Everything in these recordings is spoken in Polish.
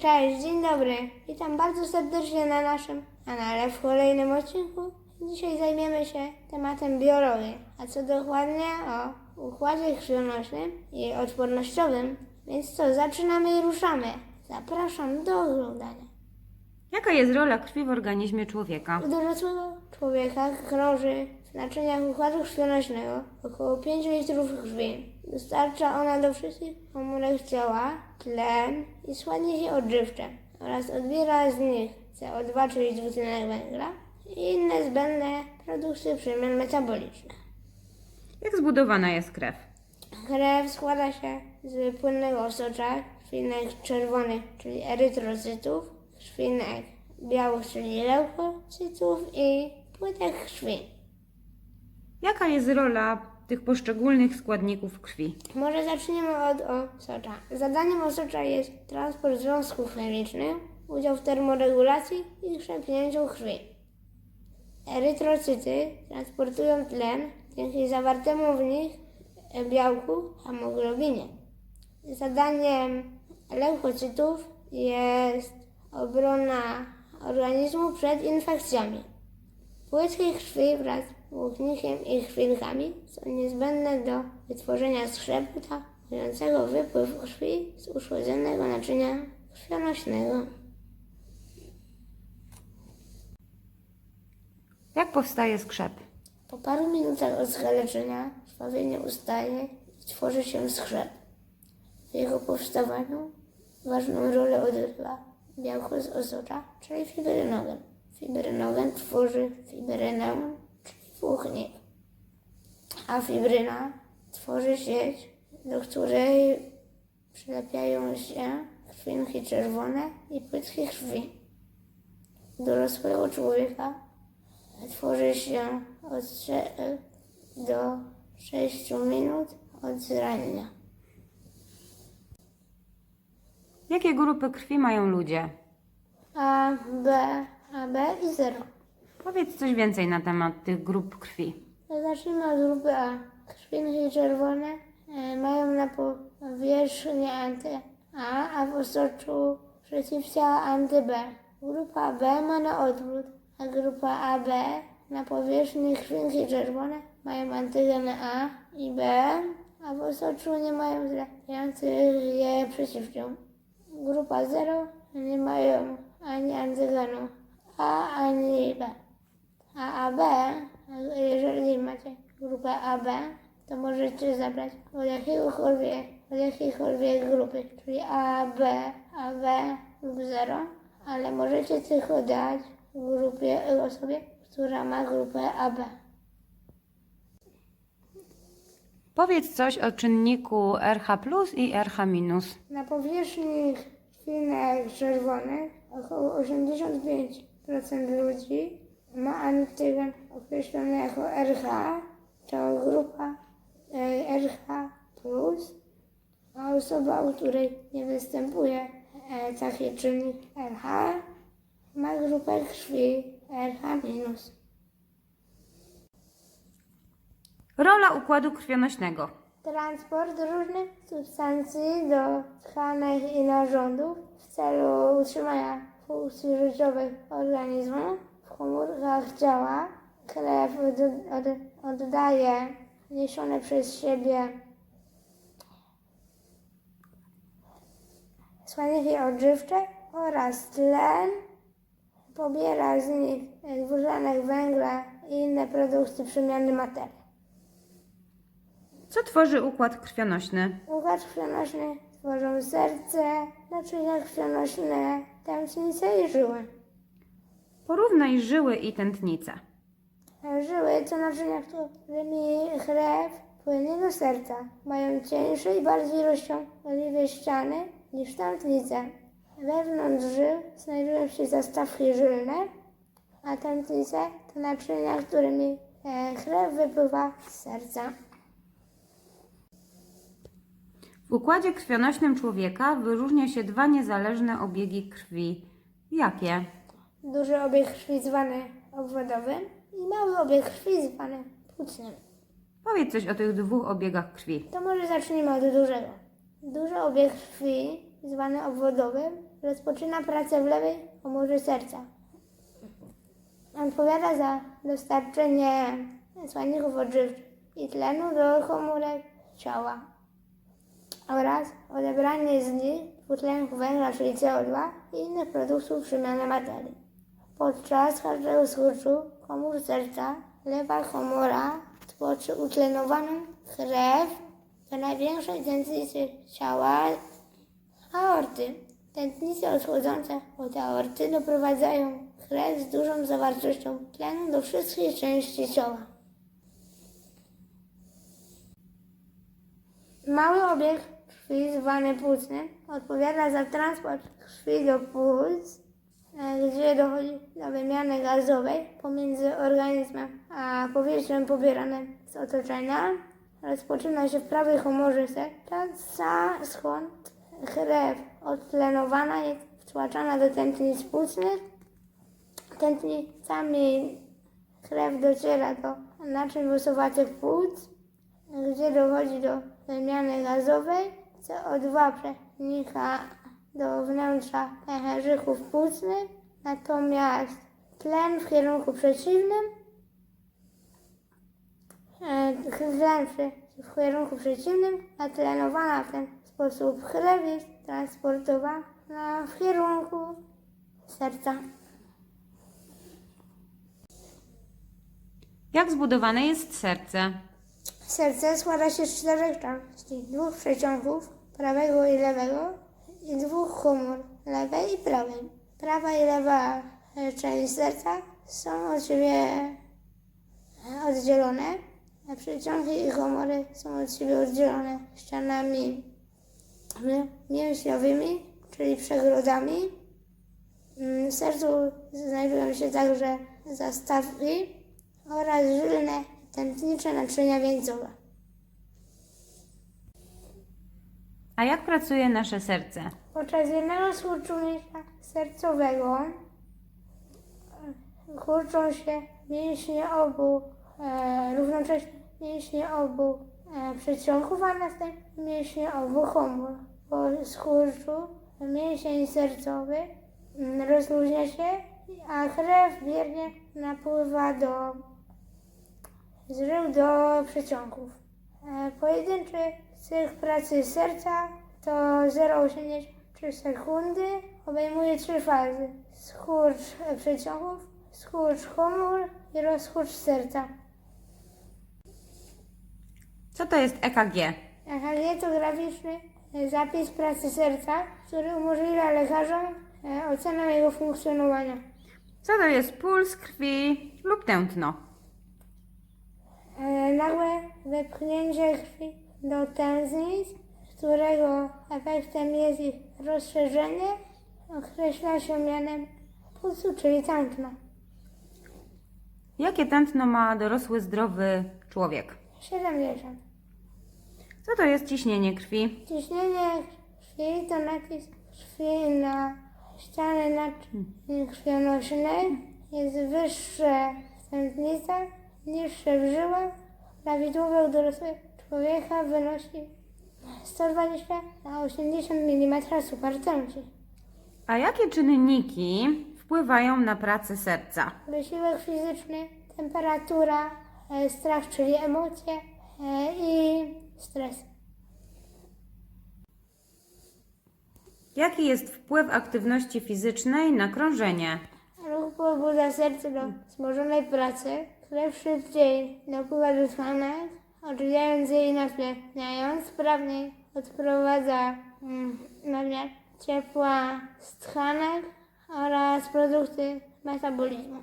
Cześć, dzień dobry. Witam bardzo serdecznie na naszym kanale w kolejnym odcinku. Dzisiaj zajmiemy się tematem biologii, a co dokładnie o układzie krwionośnym i odpornościowym. Więc co, zaczynamy i ruszamy. Zapraszam do oglądania. Jaka jest rola krwi w organizmie człowieka? U dorosłego człowieka krąży w naczyniach układu krwionośnego około 5 litrów krwi. Dostarcza ona do wszystkich komórek ciała tlen i składniki odżywcze oraz odbiera z nich CO2, czyli dwutlenek węgla i inne zbędne produkty przemian metabolicznych. Jak zbudowana jest krew? Krew składa się z płynnego osocza, krwinek czerwonych, czyli erytrocytów, krwinek białych, czyli leukocytów i płytek krwi. Jaka jest rola tych poszczególnych składników krwi? Może zaczniemy od osocza. Zadaniem osocza jest transport związków chemicznych, udział w termoregulacji i krzepnięciu krwi. Erytrocyty transportują tlen dzięki zawartemu w nich białku hemoglobinie. Zadaniem leukocytów jest obrona organizmu przed infekcjami. Płytki krwi wraz z błonnikiem i krwinkami są niezbędne do wytworzenia skrzepu tamującego wypływ krwi z uszkodzonego naczynia krwionośnego. Jak powstaje skrzep? Po paru minutach od skaleczenia krwawienie ustaje i tworzy się skrzep. W jego powstawaniu ważną rolę odgrywa białko z osocza, czyli fibrynogen. Fibrynogen tworzy fibrynę, czyli włóknik, a fibryna tworzy sieć, do której przylepiają się krwinki czerwone i płytki krwi. Dorosłego człowieka tworzy się od 3 do 6 minut od zranienia. Jakie grupy krwi mają ludzie? A, B, A, B i 0. Powiedz coś więcej na temat tych grup krwi. Zacznijmy od grupy A. Krwinki czerwone e, mają na powierzchni anty-A, a w osoczu przeciwciała anty-B. Grupa B ma na odwrót, a grupa AB na powierzchni krwinki czerwone mają antygeny A i B, a w osoczu nie mają zlepiających je przeciwciał. Grupa 0 nie mają ani antygenu A, ani B. A AB, jeżeli macie grupę AB, to możecie zabrać od jakiegokolwiek, od jakiejkolwiek grupy, czyli AB, AB lub 0, ale możecie tylko dać grupie osobie, która ma grupę AB. Powiedz coś o czynniku RH i RH-. Na powierzchni krwinek czerwonych około 85% ludzi ma antygen określony jako RH, to grupa e, RH+, a osoba, u której nie występuje e, taki czynnik RH, ma grupę krwi RH-. Rola układu krwionośnego. Transport różnych substancji do tkanek i narządów w celu utrzymania funkcji życiowych organizmu. W komórkach ciała krew od, od, oddaje niesione przez siebie składniki odżywcze oraz tlen. Pobiera z nich dwutlenek węgla i inne produkty przemiany materii. Co tworzy układ krwionośny? Układ krwionośny tworzą serce, naczynia krwionośne, tętnice i żyły. Porównaj żyły i tętnice. Żyły to naczynia, którymi krew płynie do serca. Mają cieńsze i bardziej rozciągliwe ściany niż tętnice. Wewnątrz żył znajdują się zastawki żylne, a tętnice to naczynia, którymi e, krew wypływa z serca. W układzie krwionośnym człowieka wyróżnia się dwa niezależne obiegi krwi. Jakie? Duży obieg krwi zwany obwodowym i mały obieg krwi zwany płucnym. Powiedz coś o tych dwóch obiegach krwi. To może zacznijmy od dużego. Duży obieg krwi, zwany obwodowym, rozpoczyna pracę w lewej komorze serca. Odpowiada za dostarczenie składników odżywczych i tlenu do komórek ciała oraz odebranie z nich dwutlenku węgla, czyli CO2 i innych produktów przemiany materii. Podczas każdego skurczu komór serca lewa komora tłoczy utlenowaną krew do największej tętnicy ciała aorty. Tętnice odchodzące od aorty doprowadzają krew z dużą zawartością tlenu do wszystkich części ciała. Mały obieg krwi zwany płucnym odpowiada za transport krwi do płuc, e, gdzie dochodzi do wymiany gazowej pomiędzy organizmem a powietrzem pobieranym z otoczenia. Rozpoczyna się w prawej komorze serca, skąd krew odtlenowana jest wtłaczana do tętnic płucnych. Tętnicami krew dociera do naczyń wysowatych płuc, gdzie dochodzi do wymiany gazowej. CO2 przenika do wnętrza pęcherzyków płucnych, natomiast tlen w kierunku przeciwnym, e, tlen w kierunku przeciwnym, a tlenowana w ten sposób krew jest transportowana w kierunku serca. Jak zbudowane jest serce? Serce składa się z czterech części, dwóch przeciągów, prawego i lewego, i dwóch komór, lewej i prawej. Prawa i lewa e, część serca są od siebie e, oddzielone, a przeciągi i komory są od siebie oddzielone ścianami mi- mięśniowymi, czyli przegrodami. Mm, W sercu znajdują się także zastawki oraz żylne tętnicze naczynia wieńcowe. A jak pracuje nasze serce? Podczas jednego skurczunięcia sercowego e, kurczą się mięśnie obu, e, równocześnie mięśnie obu e, przedsionków, a następnie mięśnie obu komór. Po skurczu mięsień sercowy mm, rozluźnia się, a krew biernie napływa do źródeł do przeciągów. E, Pojedynczy cykl pracy serca to 0,83 sekundy. Obejmuje trzy fazy. Skurcz przeciągów, skurcz komór i rozkurcz serca. Co to jest EKG? EKG to graficzny zapis pracy serca, który umożliwia lekarzom e, ocenę jego funkcjonowania. Co to jest puls krwi lub tętno? E, Nagłe wepchnięcie krwi do tętnic, którego efektem jest ich rozszerzenie, określa się mianem pulsu, czyli tętno. Jakie tętno ma dorosły, zdrowy człowiek? 70. Co to jest ciśnienie krwi? Ciśnienie krwi to nacisk krwi na ściany naczyń krwionośnych. Jest wyższe w tętnicach, niższe w żyłach. Prawidłowe u dorosłego człowieka wynosi 120 na 80 mm supertęci. A jakie czynniki wpływają na pracę serca? Wysiłek fizyczny, temperatura, e, strach, czyli emocje e, i stres. Jaki jest wpływ aktywności fizycznej na krążenie? Ruch pobudza serce do wzmożonej pracy, krew szybciej dopływa do tkanek, odżywiając je i natleniając, sprawniej odprowadza mm, nadmiar ciepła z tkanek oraz produkty metabolizmu.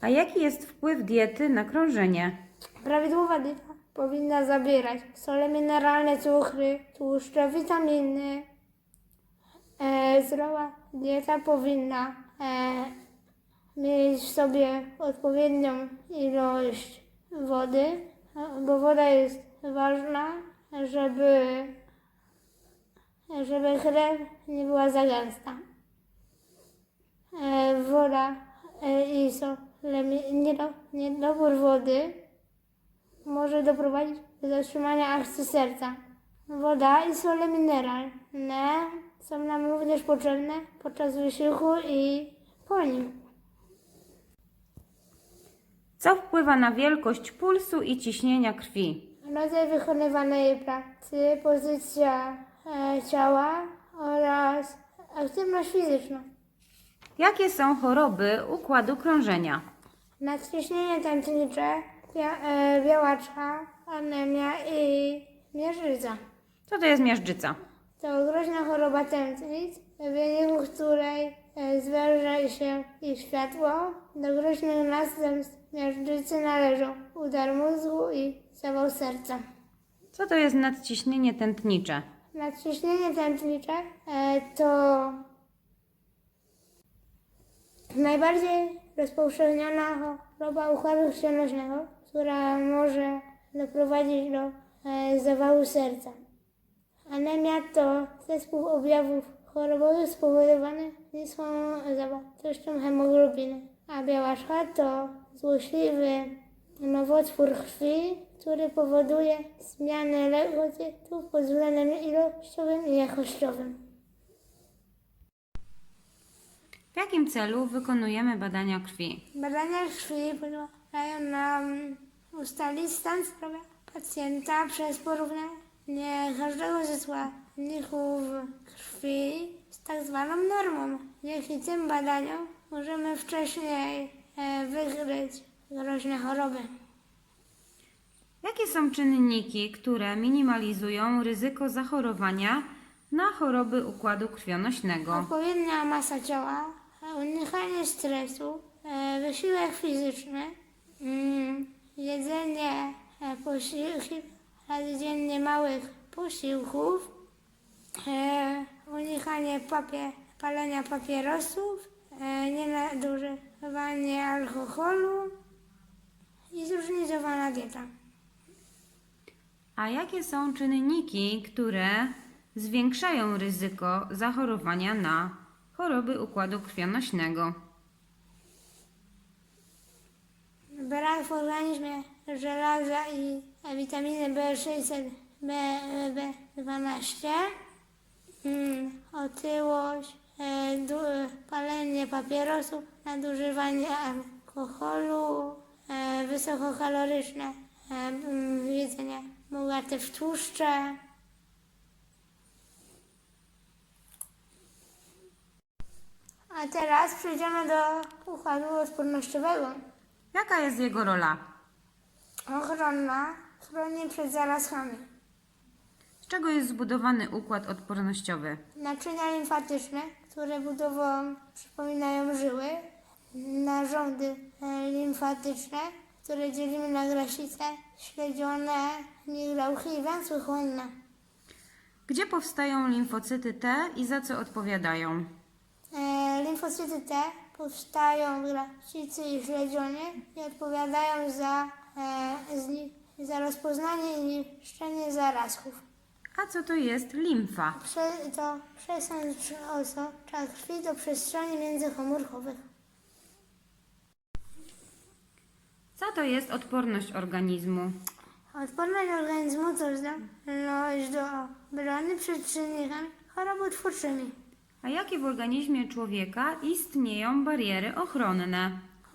A jaki jest wpływ diety na krążenie? Prawidłowa dieta powinna zawierać sole mineralne, cukry, tłuszcze, witaminy. E, zdrowa dieta powinna e, mieć w sobie odpowiednią ilość wody, bo woda jest ważna, żeby żeby krew nie była za gęsta. E, woda e, i so, lemi- niedo, niedobór wody może doprowadzić do zatrzymania akcji serca. Woda i sole mineralne są nam również potrzebne podczas wysiłku i po nim. Co wpływa na wielkość pulsu i ciśnienia krwi? Rodzaj wykonywanej pracy, pozycja e, ciała oraz aktywność fizyczna. Jakie są choroby układu krążenia? Nadciśnienie tętnicze, bia, e, białaczka, anemia i miażdżyca. Co to jest miażdżyca? To groźna choroba tętnic, w wyniku której zwęża się ich światło. Do groźnych następstw miażdżycy należą udar mózgu i zawał serca. Co to jest nadciśnienie tętnicze? Nadciśnienie tętnicze e, to najbardziej rozpowszechniona choroba układu krwionośnego, która może doprowadzić do e, zawału serca. Anemia to zespół objawów chorobowych spowodowany niską zawartością hemoglobiny, a białaczka to złośliwy nowotwór krwi, który powoduje zmianę leukocytów pod względem ilościowym i jakościowym. W jakim celu wykonujemy badania krwi? Badania krwi pozwalają nam ustalić stan zdrowia pacjenta przez porównanie każdego ze składników krwi tak zwaną normą. Dzięki tym badaniom możemy wcześniej e, wykryć groźne choroby. Jakie są czynniki, które minimalizują ryzyko zachorowania na choroby układu krwionośnego? Odpowiednia masa ciała, unikanie stresu, e, wysiłek fizyczny, mm, jedzenie e, posiłki, razy dziennie małych posiłków, e, unikanie papie, palenia papierosów, e, nienadużywanie alkoholu i zróżnicowana dieta. A jakie są czynniki, które zwiększają ryzyko zachorowania na choroby układu krwionośnego? Brak w organizmie żelaza i witaminy B6, B, B12, mm, otyłość, e, du, palenie papierosów, nadużywanie alkoholu, e, wysokokaloryczne e, mm, jedzenie, bogate w tłuszcze. A teraz przejdziemy do układu odpornościowego. Jaka jest jego rola? Ochronna chroni przed zarazkami. Z czego jest zbudowany układ odpornościowy? Naczynia limfatyczne, które budową przypominają żyły. Narządy e, limfatyczne, które dzielimy na grasice, śledzione, migdałki i węzły chłonne. Gdzie powstają limfocyty T i za co odpowiadają? E, limfocyty T powstają w grasicy i śledzionie i odpowiadają za, e, zni- za rozpoznanie i niszczenie zarazków. A co to jest limfa? Prze, to przesąd osocza krwi do przestrzeni międzykomórkowych. Co to jest odporność organizmu? Odporność organizmu to zdolność do obrony przed czynnikami chorobotwórczymi. A jakie w organizmie człowieka istnieją bariery ochronne?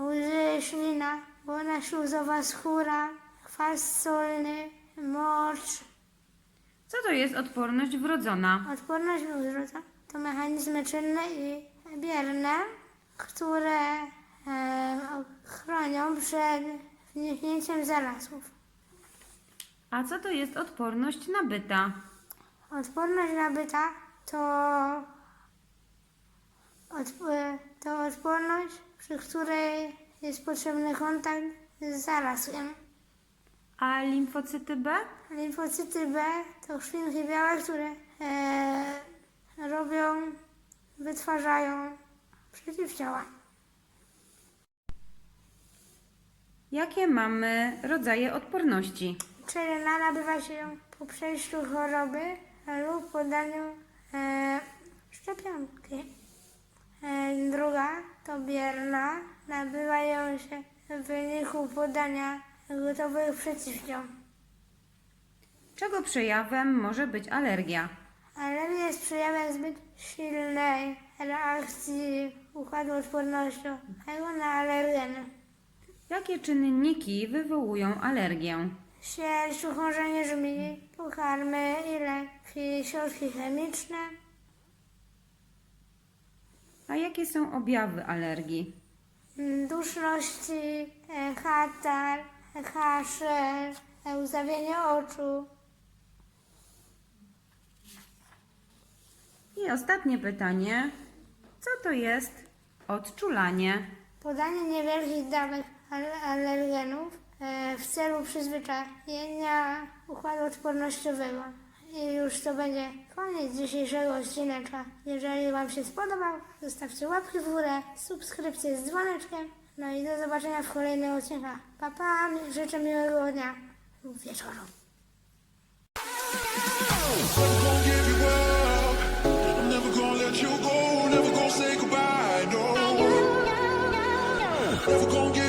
Łzy, ślina, błona śluzowa, skóra, kwas solny, mocz. Co to jest odporność wrodzona? Odporność wzrostu to mechanizmy czynne i bierne, które e, chronią przed wniknięciem zarazów. A co to jest odporność nabyta? Odporność nabyta to, odp- e, to odporność, przy której jest potrzebny kontakt z zarazem. A limfocyty B? Limfocyty B to krwinki białe, które e, robią, wytwarzają przeciwciała. Jakie mamy rodzaje odporności? Czerena nabywa się ją po przejściu choroby lub podaniu e, szczepionki. E, druga to bierna. Nabywają się w wyniku podania gotowych przeciwciał. Czego przejawem może być alergia? Alergia jest przejawem zbyt silnej reakcji układu odpornościowego na alergeny. Jakie czynniki wywołują alergię? Sierść, uchążenie żmi, pokarmy i leki, środki chemiczne. A jakie są objawy alergii? Duszności, e, katar, e, kaszel, e, łzawienie oczu. I ostatnie pytanie. Co to jest odczulanie? Podanie niewielkich dawek al- alergenów e, w celu przyzwyczajenia układu odpornościowego. I już to będzie koniec dzisiejszego odcineczka. Jeżeli Wam się spodobał, zostawcie łapki w górę, subskrypcję z dzwoneczkiem. No i do zobaczenia w kolejnych odcinkach. Pa, pa, życzę miłego dnia lub wieczoru. Never gonna